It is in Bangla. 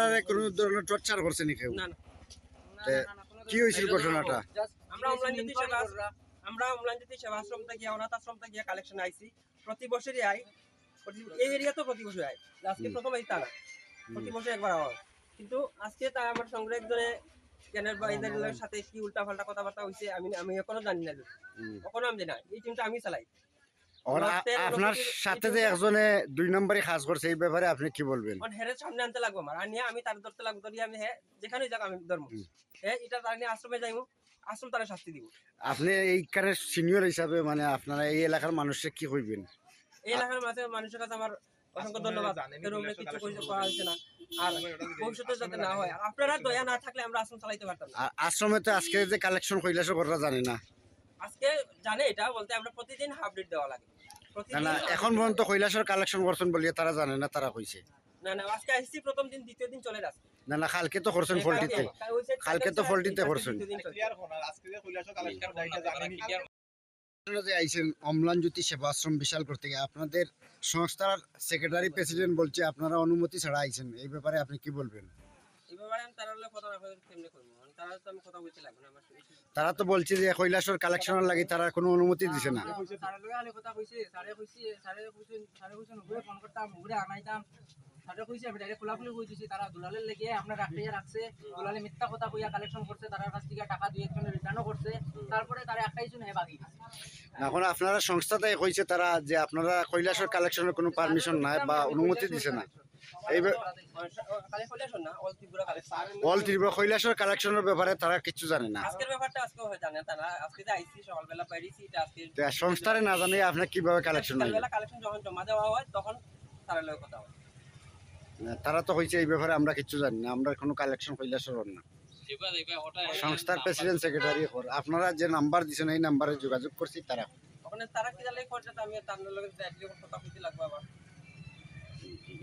আপনারা কোনো ধরনের টর্চার করছে নি কেউ? কি হয়েছিল ঘটনাটা? আমরা সেবা আমরা অনলাইন সেবা আশ্রম থেকে অনাথ আশ্রম থেকে কালেকশন আইছি। প্রতি বছরই আই এই এরিয়া তো প্রতি বছর আই আজকে। প্রথম আই তা না। প্রতি বছর একবার আওয়া কিন্তু আজকে তার আমার সঙ্গে একজনে জ্ঞানের ভাইদের সাথে কি উল্টা পাল্টা কথাবার্তা হয়েছে আমি আমি এখনও জানি না। এখনও আমি জানি না। এই টিমটা আমি চালাই। আপনার সাথে যে একজনে দুই নম্বরে কাজ করছে এই ব্যাপারে আপনি কি বলবেন? হেরে সামনে আনতে লাগবো আমার। আর নিয়ে আমি তার ধরতে লাগবো ধরি আমি হ্যাঁ যেখানে যাক আমি ধর্ম হ্যাঁ এটা তার নিয়ে আশ্রমে যাইবো আশ্রম তারা শাস্তি দিব। আপনি এইখানে সিনিয়র হিসাবে মানে আপনারা এই এলাকার মানুষকে কি কইবেন? এই এলাকার মাঝে মানুষের কাছে আমার অসংখ্য ধন্যবাদ। কিছু কিছু করা হয়েছে না। আর ভবিষ্যতে যাতে না হয়। আপনারা দয়া না থাকলে আমরা আশ্রম চালাইতে পারতাম না। আশ্রমে তো আজকে যে কালেকশন কইলাস করা জানে না। আজকে জানে এটা বলতে আমরা প্রতিদিন হাফ দেওয়া লাগে। না না এখন পর্যন্ত কৈলাসের কালেকশন করছেন বলিয়ে তারা জানে না তারা কইছে। না না আজকে আসছি প্রথম দিন দ্বিতীয় দিন চলে যাচ্ছে। না না কালকে তো করছেন ফল্টিতে কালকে তো ফল্টিতে করছেন। যে আইছেন অম্লান জ্যোতি সেবা আশ্রম বিশাল করতে গিয়ে আপনাদের সংস্থার সেক্রেটারি প্রেসিডেন্ট বলছে আপনারা অনুমতি ছাড়া আইছেন। এই ব্যাপারে আপনি কি বলবেন? তারা মানে তারা তো আমার বলছে যে কৈলাসের কালেকশনের লাগি তারা কোনো অনুমতি দিছে না। কইছে আমি ডাইরেক্ট খোলাখুলি কই দিছি তারা দুলালের লেগে আপনার রাখতে রাখছে। দুলালে মিথ্যা কথা কইয়া কালেকশন করছে তার কাছ থেকে টাকা দুই একজনের রিটার্নও করছে। তারপরে তারা একটাই জন হে বাকি এখন আপনারা সংস্থাতে কইছে তারা যে আপনারা কৈলাসের কালেকশনের কোনো পারমিশন নাই বা অনুমতি দিছে না। অল ত্রিপুরা কৈলাসের কালেকশনের ব্যাপারে তারা কিছু জানে না। সংস্থারে না আপনার কীভাবে কালেকশন তারা তো হয়েছে এই ব্যাপারে আমরা কিছু জানি না আমরা কোনো কালেকশন কৈলাসের না। সংস্থার প্রেসিডেন্ট, সেক্রেটারি আপনারা যে নাম্বার দিছেন, এই নাম্বারে যোগাযোগ করছি তারা। ওখানে তারা কি জানলে করছে আমি তার লগে কথা কইতে লাগবো আবার?